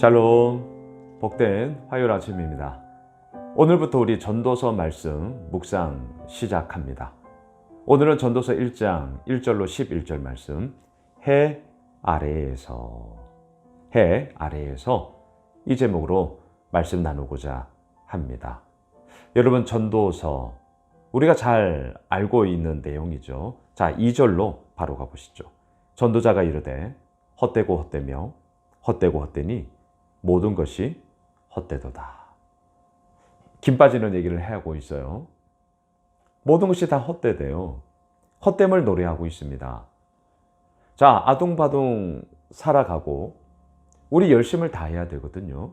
샬롬 복된 화요일 아침입니다. 오늘부터 우리 전도서 말씀 묵상 시작합니다. 오늘은 전도서 1장 1절로 11절 말씀 해 아래에서 해 아래에서 이 제목으로 말씀 나누고자 합니다. 여러분 전도서 우리가 잘 알고 있는 내용이죠. 자, 2절로 바로 가보시죠. 전도자가 이르되 헛되고 헛되며 헛되고 헛되니 모든 것이 헛되도다. 김 빠지는 얘기를 하고 있어요. 모든 것이 다 헛되대요. 헛됨을 노래하고 있습니다. 자, 아둥바둥 살아가고 우리 열심을 다해야 되거든요.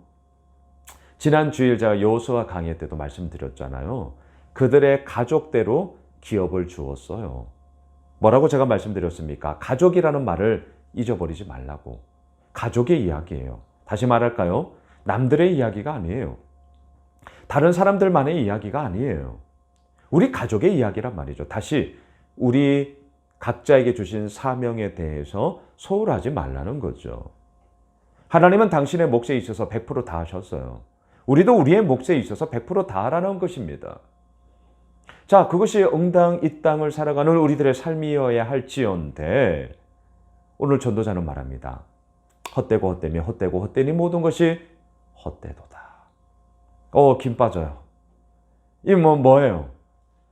지난 주일 제가 여호수아 강의 때도 말씀드렸잖아요. 그들의 가족대로 기업을 주었어요. 뭐라고 제가 말씀드렸습니까? 가족이라는 말을 잊어버리지 말라고. 가족의 이야기예요. 다시 말할까요? 남들의 이야기가 아니에요. 다른 사람들만의 이야기가 아니에요. 우리 가족의 이야기란 말이죠. 다시 우리 각자에게 주신 사명에 대해서 소홀하지 말라는 거죠. 하나님은 당신의 몫에 있어서 100%다 하셨어요. 우리도 우리의 몫에 있어서 100%다 하라는 것입니다. 자, 그것이 응당 이 땅을 살아가는 우리들의 삶이어야 할지언데 오늘 전도자는 말합니다. 헛되고 헛되며 헛되고 헛되니 모든 것이 헛되도다. 어, 김 빠져요. 이뭐 뭐예요?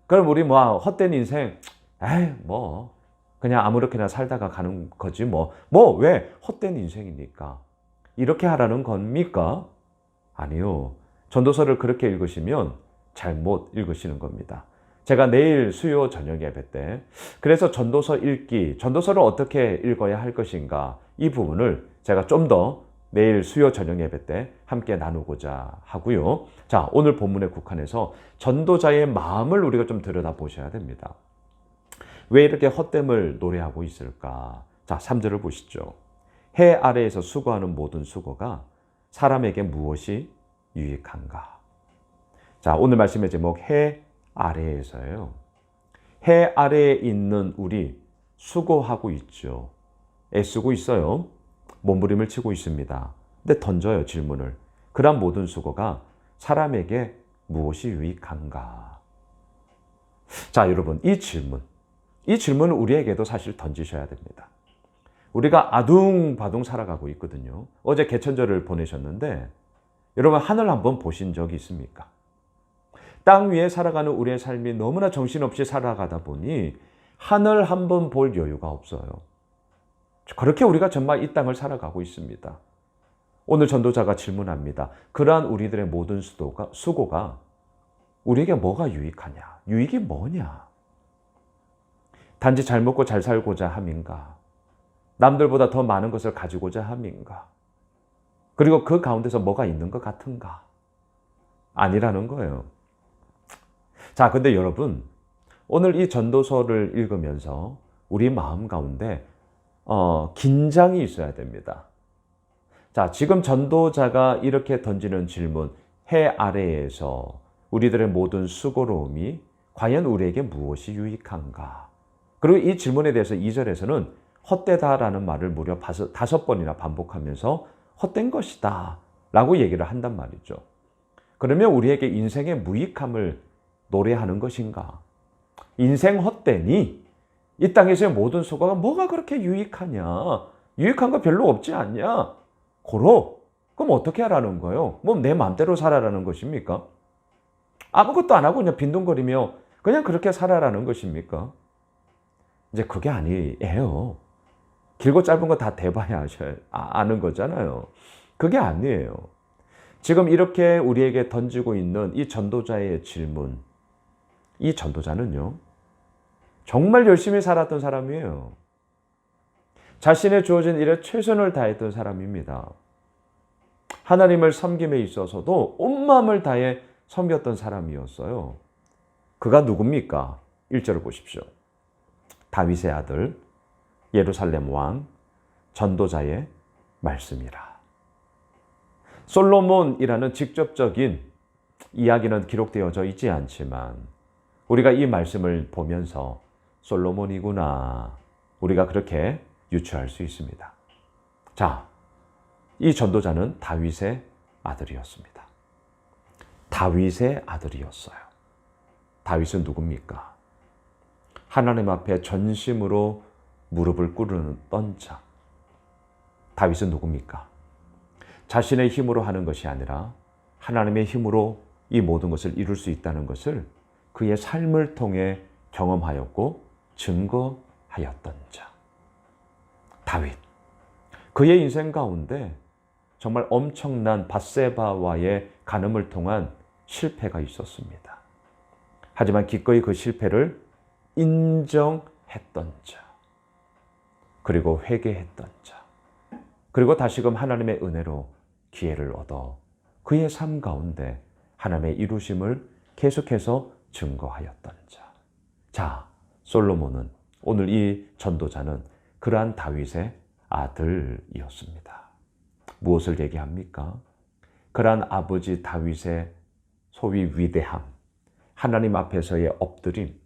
그럼 우리 뭐 헛된 인생, 에이 뭐 그냥 아무렇게나 살다가 가는 거지 뭐. 뭐 왜 헛된 인생이니까 이렇게 하라는 겁니까? 아니요. 전도서를 그렇게 읽으시면 잘못 읽으시는 겁니다. 제가 내일 수요 저녁 예배 때 그래서 전도서 읽기, 전도서를 어떻게 읽어야 할 것인가 이 부분을 제가 좀 더 내일 수요 저녁 예배 때 함께 나누고자 하고요. 자, 오늘 본문에 국한해서 전도자의 마음을 우리가 좀 들여다 보셔야 됩니다. 왜 이렇게 헛됨을 노래하고 있을까? 자, 3절을 보시죠. 해 아래에서 수고하는 모든 수고가 사람에게 무엇이 유익한가? 자, 오늘 말씀의 제목 해 아래에서예요. 해 아래에 있는 우리 수고하고 있죠. 애쓰고 있어요. 몸부림을 치고 있습니다. 근데 던져요, 질문을. 그러한 모든 수고가 사람에게 무엇이 유익한가? 자, 여러분, 이 질문. 이 질문을 우리에게도 사실 던지셔야 됩니다. 우리가 아둥바둥 살아가고 있거든요. 어제 개천절을 보내셨는데, 여러분, 하늘 한번 보신 적이 있습니까? 땅 위에 살아가는 우리의 삶이 너무나 정신없이 살아가다 보니 하늘 한 번 볼 여유가 없어요. 그렇게 우리가 정말 이 땅을 살아가고 있습니다. 오늘 전도자가 질문합니다. 그러한 우리들의 모든 수도가, 수고가 우리에게 뭐가 유익하냐? 유익이 뭐냐? 단지 잘 먹고 잘 살고자 함인가? 남들보다 더 많은 것을 가지고자 함인가? 그리고 그 가운데서 뭐가 있는 것 같은가? 아니라는 거예요. 자, 근데 여러분, 오늘 이 전도서를 읽으면서 우리 마음 가운데 어, 긴장이 있어야 됩니다. 자, 지금 전도자가 이렇게 던지는 질문, 해 아래에서 우리들의 모든 수고로움이 과연 우리에게 무엇이 유익한가? 그리고 이 질문에 대해서 2절에서는 헛되다라는 말을 무려 다섯 번이나 반복하면서 헛된 것이다 라고 얘기를 한단 말이죠. 그러면 우리에게 인생의 무익함을 노래하는 것인가? 인생 헛되니 이 땅에서의 모든 수고가 뭐가 그렇게 유익하냐? 유익한 거 별로 없지 않냐? 고로 그럼 어떻게 하라는 거예요? 뭐 내 마음대로 살아라는 것입니까? 아무것도 안 하고 그냥 빈둥거리며 그냥 그렇게 살아라는 것입니까? 이제 그게 아니에요. 길고 짧은 거 다 대봐야 하셔야 아는 거잖아요. 그게 아니에요. 지금 이렇게 우리에게 던지고 있는 이 전도자의 질문, 이 전도자는요, 정말 열심히 살았던 사람이에요. 자신의 주어진 일에 최선을 다했던 사람입니다. 하나님을 섬김에 있어서도 온 마음을 다해 섬겼던 사람이었어요. 그가 누굽니까? 1절을 보십시오. 다윗의 아들, 예루살렘 왕, 전도자의 말씀이라. 솔로몬이라는 직접적인 이야기는 기록되어져 있지 않지만 우리가 이 말씀을 보면서 솔로몬이구나. 우리가 그렇게 유추할 수 있습니다. 자, 이 전도자는 다윗의 아들이었습니다. 다윗의 아들이었어요. 다윗은 누굽니까? 하나님 앞에 전심으로 무릎을 꿇었던 자. 다윗은 누굽니까? 자신의 힘으로 하는 것이 아니라 하나님의 힘으로 이 모든 것을 이룰 수 있다는 것을 그의 삶을 통해 경험하였고 증거하였던 자. 다윗. 그의 인생 가운데 정말 엄청난 바세바와의 간음을 통한 실패가 있었습니다. 하지만 기꺼이 그 실패를 인정했던 자. 그리고 회개했던 자. 그리고 다시금 하나님의 은혜로 기회를 얻어 그의 삶 가운데 하나님의 이루심을 계속해서 증거하였던 자. 자, 솔로몬은 오늘 이 전도자는 그러한 다윗의 아들이었습니다. 무엇을 얘기합니까? 그러한 아버지 다윗의 소위 위대함, 하나님 앞에서의 엎드림,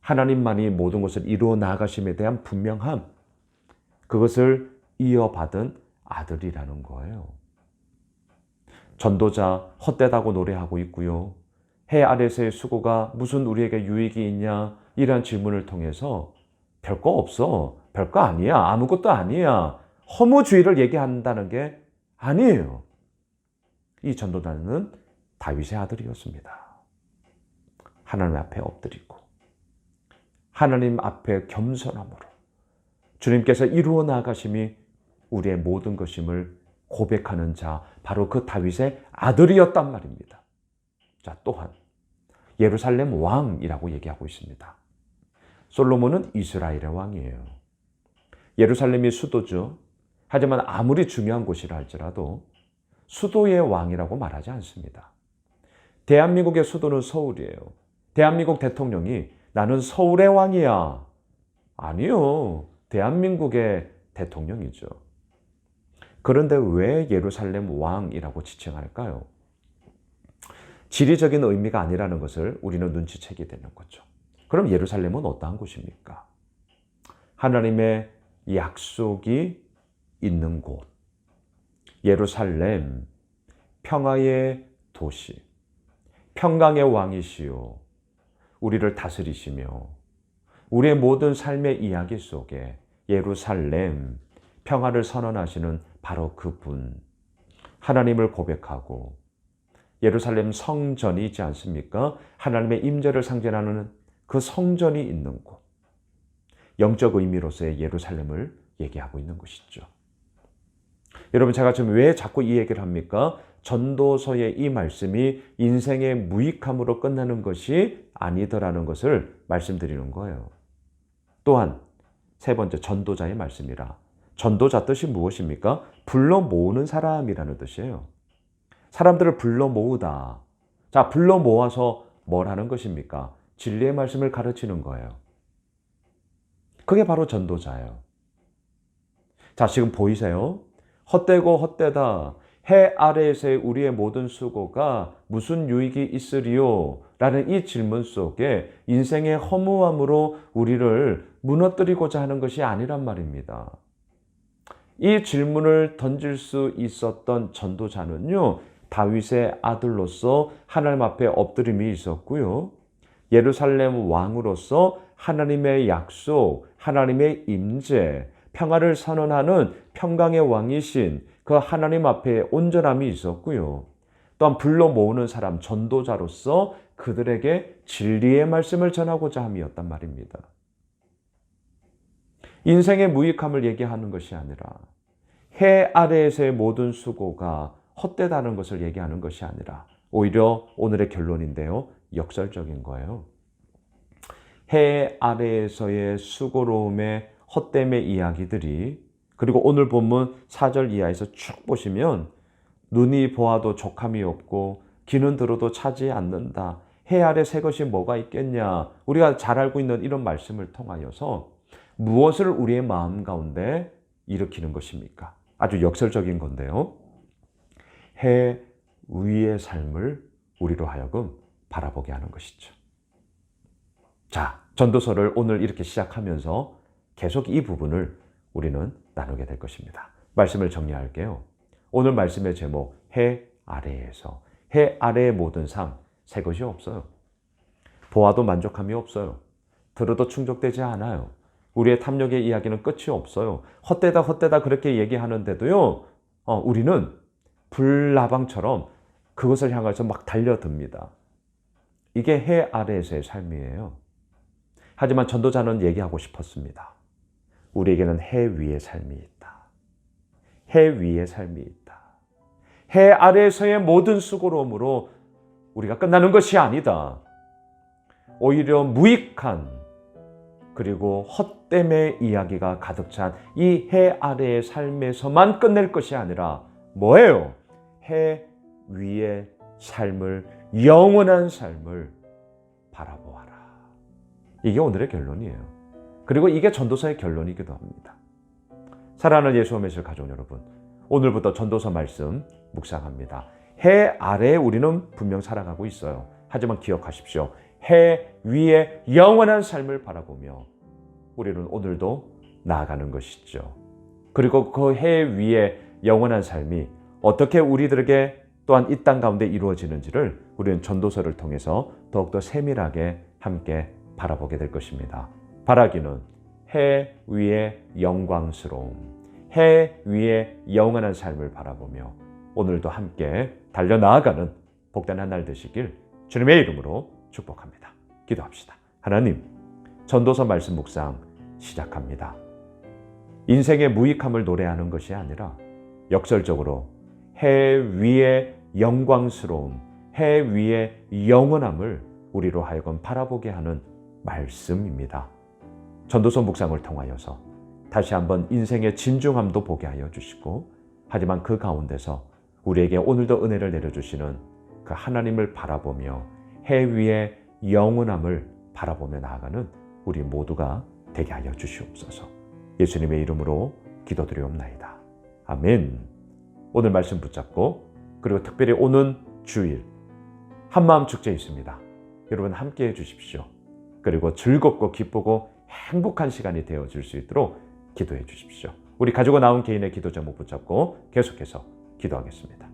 하나님만이 모든 것을 이루어 나가심에 대한 분명함, 그것을 이어받은 아들이라는 거예요. 전도자 헛되다고 노래하고 있고요. 해 아래서의 수고가 무슨 우리에게 유익이 있냐? 이런 질문을 통해서 별거 없어. 별거 아니야. 아무것도 아니야. 허무주의를 얘기한다는 게 아니에요. 이 전도자는 다윗의 아들이었습니다. 하나님 앞에 엎드리고 하나님 앞에 겸손함으로 주님께서 이루어 나가심이 우리의 모든 것임을 고백하는 자 바로 그 다윗의 아들이었단 말입니다. 자, 또한 예루살렘 왕이라고 얘기하고 있습니다. 솔로몬은 이스라엘의 왕이에요. 예루살렘이 수도죠. 하지만 아무리 중요한 곳이라 할지라도 수도의 왕이라고 말하지 않습니다. 대한민국의 수도는 서울이에요. 대한민국 대통령이 나는 서울의 왕이야. 아니요. 대한민국의 대통령이죠. 그런데 왜 예루살렘 왕이라고 지칭할까요? 지리적인 의미가 아니라는 것을 우리는 눈치채게 되는 거죠. 그럼 예루살렘은 어떠한 곳입니까? 하나님의 약속이 있는 곳. 예루살렘, 평화의 도시, 평강의 왕이시요. 우리를 다스리시며, 우리의 모든 삶의 이야기 속에 예루살렘, 평화를 선언하시는 바로 그분, 하나님을 고백하고 예루살렘 성전이 있지 않습니까? 하나님의 임재를 상징하는 그 성전이 있는 곳. 영적 의미로서의 예루살렘을 얘기하고 있는 것이죠. 여러분, 제가 지금 왜 자꾸 이 얘기를 합니까? 전도서의 이 말씀이 인생의 무익함으로 끝나는 것이 아니더라는 것을 말씀드리는 거예요. 또한 세 번째 전도자의 말씀이라. 전도자 뜻이 무엇입니까? 불러 모으는 사람이라는 뜻이에요. 사람들을 불러 모으다. 자, 불러 모아서 뭘 하는 것입니까? 진리의 말씀을 가르치는 거예요. 그게 바로 전도자예요. 자, 지금 보이세요? 헛되고 헛되다. 해 아래에서의 우리의 모든 수고가 무슨 유익이 있으리요? 라는 이 질문 속에 인생의 허무함으로 우리를 무너뜨리고자 하는 것이 아니란 말입니다. 이 질문을 던질 수 있었던 전도자는요, 다윗의 아들로서 하나님 앞에 엎드림이 있었고요. 예루살렘 왕으로서 하나님의 약속, 하나님의 임재, 평화를 선언하는 평강의 왕이신 그 하나님 앞에 온전함이 있었고요. 또한 불러 모으는 사람 전도자로서 그들에게 진리의 말씀을 전하고자 함이었단 말입니다. 인생의 무익함을 얘기하는 것이 아니라 해 아래에서의 모든 수고가 헛되다는 것을 얘기하는 것이 아니라 오히려 오늘의 결론인데요. 역설적인 거예요. 해 아래에서의 수고로움의 헛됨의 이야기들이 그리고 오늘 본문 4절 이하에서 쭉 보시면 눈이 보아도 족함이 없고 귀는 들어도 차지 않는다. 해 아래 새 것이 뭐가 있겠냐. 우리가 잘 알고 있는 이런 말씀을 통하여서 무엇을 우리의 마음 가운데 일으키는 것입니까? 아주 역설적인 건데요. 해 위의 삶을 우리로 하여금 바라보게 하는 것이죠. 자, 전도서를 오늘 이렇게 시작하면서 계속 이 부분을 우리는 나누게 될 것입니다. 말씀을 정리할게요. 오늘 말씀의 제목 해 아래에서 해 아래의 모든 삶 새 것이 없어요. 보아도 만족함이 없어요. 들어도 충족되지 않아요. 우리의 탐욕의 이야기는 끝이 없어요. 헛되다 헛되다 그렇게 얘기하는데도요. 어, 우리는 불나방처럼 그것을 향해서 막 달려듭니다. 이게 해 아래에서의 삶이에요. 하지만 전도자는 얘기하고 싶었습니다. 우리에게는 해 위의 삶이 있다. 해 위의 삶이 있다. 해 아래에서의 모든 수고로움으로 우리가 끝나는 것이 아니다. 오히려 무익한 그리고 헛됨의 이야기가 가득 찬 이 해 아래의 삶에서만 끝낼 것이 아니라 뭐예요? 해 위의 삶을 영원한 삶을 바라보아라. 이게 오늘의 결론이에요. 그리고 이게 전도서의 결론이기도 합니다. 사랑하는 예수 메시를 가족 여러분, 오늘부터 전도서 말씀 묵상합니다. 해 아래에 우리는 분명 살아가고 있어요. 하지만 기억하십시오. 해 위에 영원한 삶을 바라보며 우리는 오늘도 나아가는 것이죠. 그리고 그 해 위에 영원한 삶이 어떻게 우리들에게 또한 이 땅 가운데 이루어지는지를 우리는 전도서를 통해서 더욱더 세밀하게 함께 바라보게 될 것입니다. 바라기는 해 위의 영광스러움, 해 위의 영원한 삶을 바라보며 오늘도 함께 달려 나아가는 복된 한날 되시길 주님의 이름으로 축복합니다. 기도합시다. 하나님, 전도서 말씀 묵상 시작합니다. 인생의 무익함을 노래하는 것이 아니라 역설적으로 해 위의 영광스러움, 해 위의 영원함을 우리로 하여금 바라보게 하는 말씀입니다. 전도서 묵상을 통하여서 다시 한번 인생의 진중함도 보게 하여 주시고 하지만 그 가운데서 우리에게 오늘도 은혜를 내려주시는 그 하나님을 바라보며 해 위의 영원함을 바라보며 나아가는 우리 모두가 되게 하여 주시옵소서. 예수님의 이름으로 기도드리옵나이다. 아멘. 오늘 말씀 붙잡고 그리고 특별히 오는 주일 한마음 축제 있습니다. 여러분 함께 해 주십시오. 그리고 즐겁고 기쁘고 행복한 시간이 되어질 수 있도록 기도해 주십시오. 우리 가지고 나온 개인의 기도 제목 붙잡고 계속해서 기도하겠습니다.